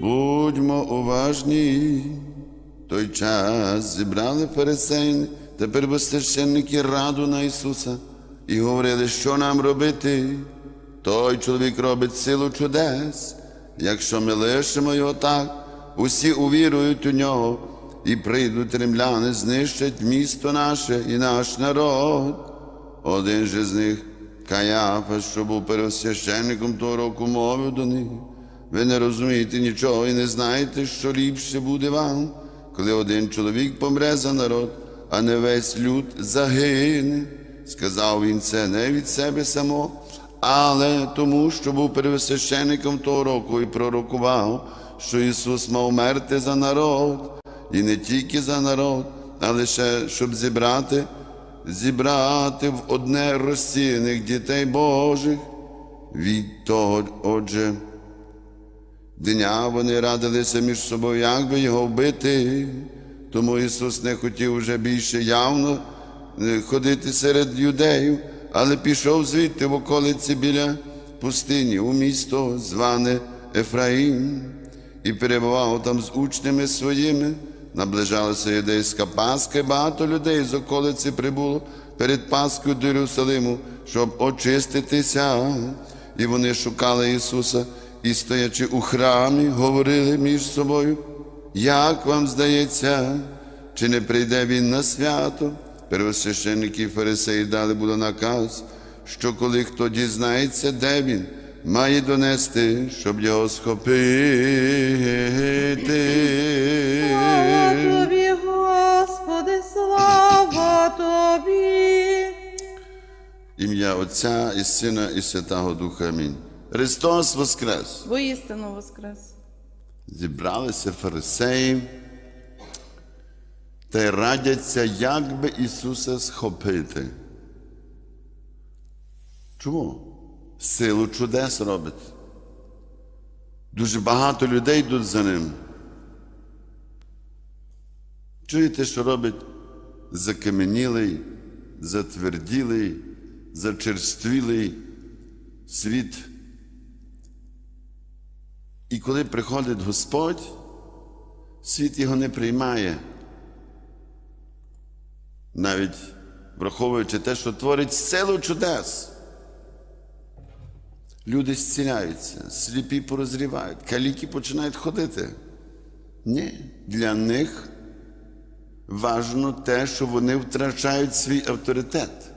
Будьмо уважні. Той час зібрали фарисеїни та первосвященники раду на Ісуса і говорили, що нам робити. Той чоловік робить силу чудес. Якщо ми лишимо його так, усі увірують у нього і прийдуть римляни, знищать місто наше і наш народ. Один же з них, Каяфа, що був первосвященником того року, мовив до них. Ви не розумієте нічого і не знаєте, що ліпше буде вам, коли один чоловік помре за народ, а не весь люд загине. Сказав він це не від себе самого, але тому, що був первосвященником того року і пророкував, що Ісус мав мерти за народ, і не тільки за народ, а лише щоб зібрати, зібрати в одне розсіяних дітей Божих. Від того, отже, дня вони радилися між собою, як би його вбити. Тому Ісус не хотів вже більше явно е, ходити серед юдеїв, але пішов звідти в околиці біля пустині у місто, зване Ефраїм, і перебував там з учнями своїми. Наближалася юдейська Пасха, і багато людей з околиці прибуло перед Пасхою до Єрусалиму, щоб очиститися. І вони шукали Ісуса і, стоячи у храмі, говорили між собою, як вам здається, чи не прийде він на свято? Первосвященники і фарисеї дали було наказ, що коли хто дізнається, де він, має донести, щоб його схопити. Слава тобі, Господи, слава тобі. Ім'я Отця і Сина, і Святого Духа. Амінь. Христос Воскрес! Воістину воскрес. Зібралися фарисеї та й радяться, як би Ісуса схопити. Чому? Силу чудес робить. Дуже багато людей йдуть за ним. Чуєте, що робить закаменілий, затверділий, зачерствілий світ. І коли приходить Господь, світ його не приймає. Навіть враховуючи те, що творить силу чудес. Люди зціляються, сліпі порозрівають, каліки починають ходити. Ні, для них важно те, що вони втрачають свій авторитет.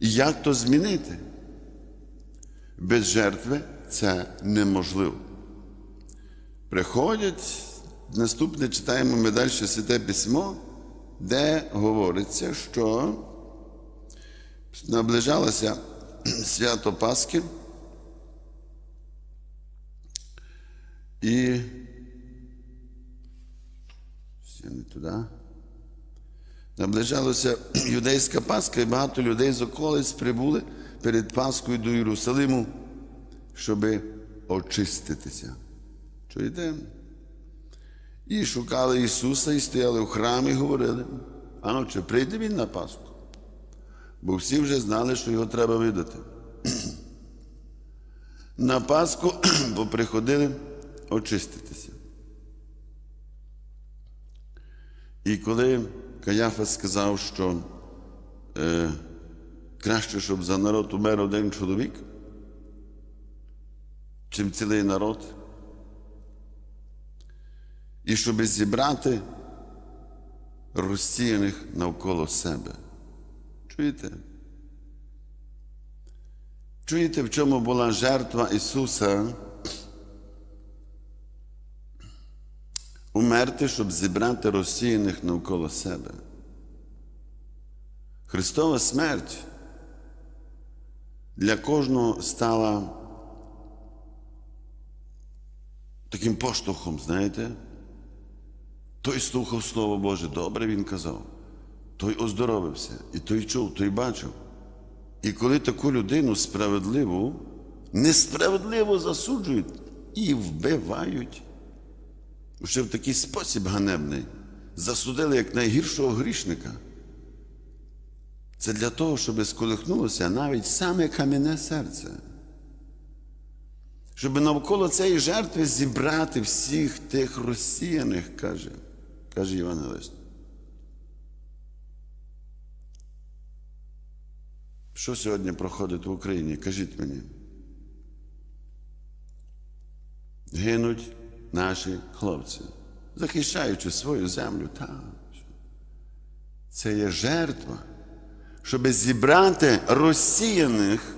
Як то змінити? Без жертви це неможливо. Приходять, наступне читаємо ми далі Святе Письмо, де говориться, що наближалося свято Пасхи. І ще не туди. Наближалася юдейська Пасха, і багато людей з околиць прибули перед Пасхою до Єрусалиму, щоб очиститися. Чуєте? І шукали Ісуса і стояли в храмі і говорили, а чи прийде Він на Пасху? Бо всі вже знали, що його треба видати. На Пасху поприходили очиститися. І коли Каяфа сказав, що е, краще, щоб за народ умер один чоловік, чим цілий народ, і щоб зібрати розсіяних навколо себе. Чуєте? Чуєте, в чому була жертва Ісуса? Умерти, щоб зібрати розсіяних навколо себе. Христова смерть для кожного стала таким поштовхом, знаєте? Той слухав Слово Боже, добре він казав, той оздоровився, і той чув, той бачив. І коли таку людину справедливу, несправедливо засуджують і вбивають, ще в такий спосіб ганебний, засудили як найгіршого грішника. Це для того, щоб сколихнулося навіть саме кам'яне серце. щоб навколо цієї жертви зібрати всіх тих розсіяних, каже, каже Євангелист. Що сьогодні проходить в Україні? Кажіть мені. Гинуть наші хлопці, захищаючи свою землю. Та, це є жертва, щоб зібрати розсіяних.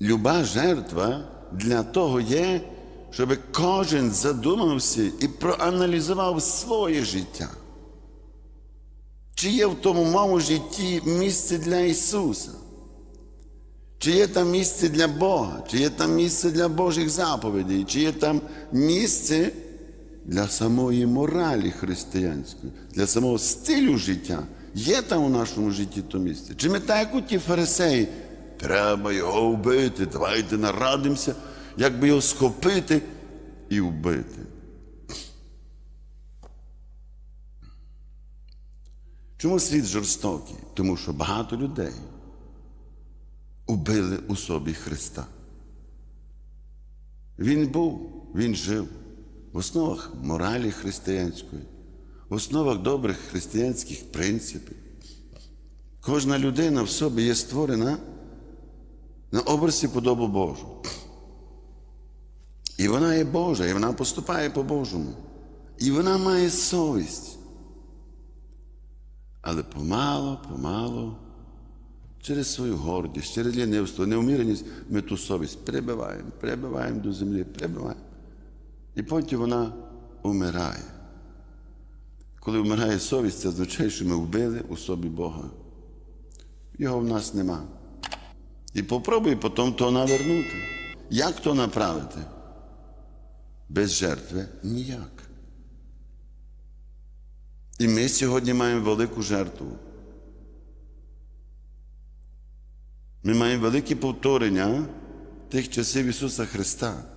Люба жертва для того є, щоб кожен задумався і проаналізував своє життя. Чи є в тому моєму житті місце для Ісуса? Чи є там місце для Бога, чи є там місце для Божих заповідей, чи є там місце для самої моралі християнської, для самого стилю життя? Є там у нашому житті то місце? Чи ми так, як у ті фарисеї, треба його вбити, давайте нарадимося, як би його схопити і вбити? Чому світ жорстокий? Тому що багато людей убили у собі Христа. Він був, він жив в основах моралі християнської, в основах добрих християнських принципів. Кожна людина в собі є створена на образі подобу Божу. І вона є Божа, і вона поступає по-божому. І вона має совість. Але помало, помало, через свою гордість, через лінивство, неуміреність, ми ту совість прибиваємо, прибиваємо до землі, прибиваємо. І потім вона умирає. Коли вмирає совість, це означає, що ми вбили у собі Бога. Його в нас нема. І попробуй потім то навернути. Як то направити? Без жертви ніяк. І ми сьогодні маємо велику жертву. Ми маємо велике повторення тих часів Ісуса Христа.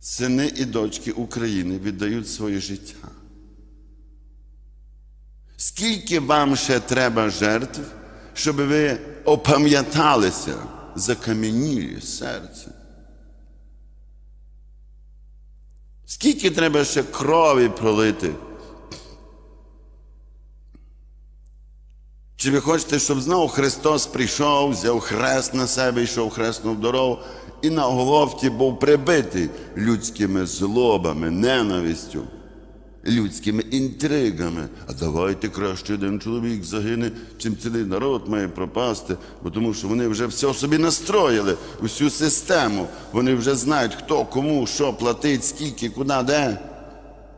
Сини і дочки України віддають своє життя. Скільки вам ще треба жертв, щоб ви опам'яталися закам'янілі серце? Скільки треба ще крові пролити? Чи ви хочете, щоб знову Христос прийшов, взяв хрест на себе, йшов хресну дорогу, і на головці був прибитий людськими злобами, ненавистю, людськими інтригами. А давайте краще один чоловік загине, чим цілий народ має пропасти, бо тому що вони вже все собі настроїли, усю систему. Вони вже знають, хто кому, що платить, скільки, куди, де.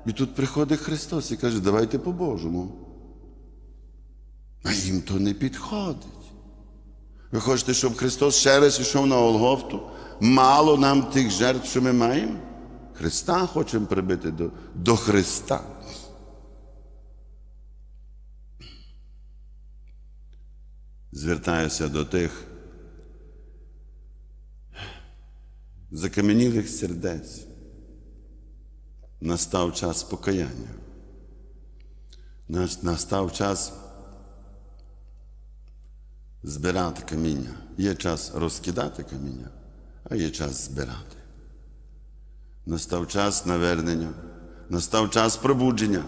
І тут приходить Христос і каже, давайте по-божому. А їм то не підходить. Ви хочете, щоб Христос ще раз йшов на Голгофту? Мало нам тих жертв, що ми маємо? Христа хочемо прибити до, до Христа. Звертаюся до тих закам'янілих сердець. Настав час покаяння. Настав час збирати каміння. Є час розкидати каміння, а є час збирати. Настав час навернення, настав час пробудження.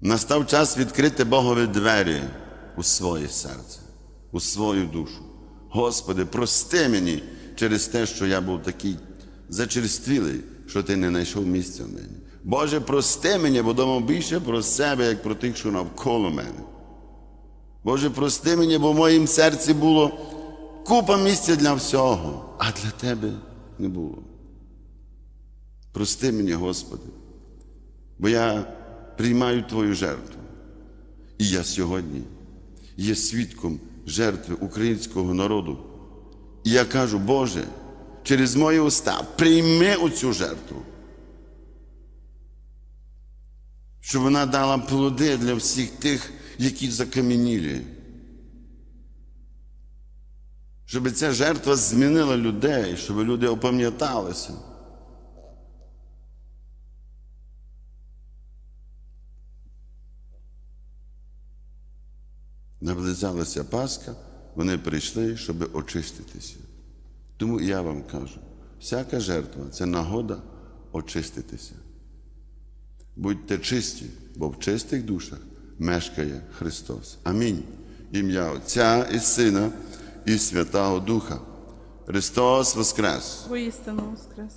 Настав час відкрити Богові двері у своє серце, у свою душу. Господи, прости мені через те, що я був такий зачерствілий, що ти не знайшов місця в мені. Боже, прости мені, бо думав більше про себе, як про тих, що навколо мене. Боже, прости мені, бо в моїм серці було купа місця для всього, а для Тебе не було. Прости мені, Господи, бо я приймаю Твою жертву. І я сьогодні є свідком жертви українського народу. І я кажу, Боже, через мої уста прийми оцю жертву. Щоб вона дала плоди для всіх тих, які закам'янілі. Щоб ця жертва змінила людей, щоб люди опам'яталися. Наблизалася Пасха, вони прийшли, щоб очиститися. Тому я вам кажу, всяка жертва це нагода очиститися. Будьте чисті, бо в чистих душах мешкає Христос. Амінь. Ім'я Отця і Сина і Святого Духа. Христос Воскрес! Воістину воскрес.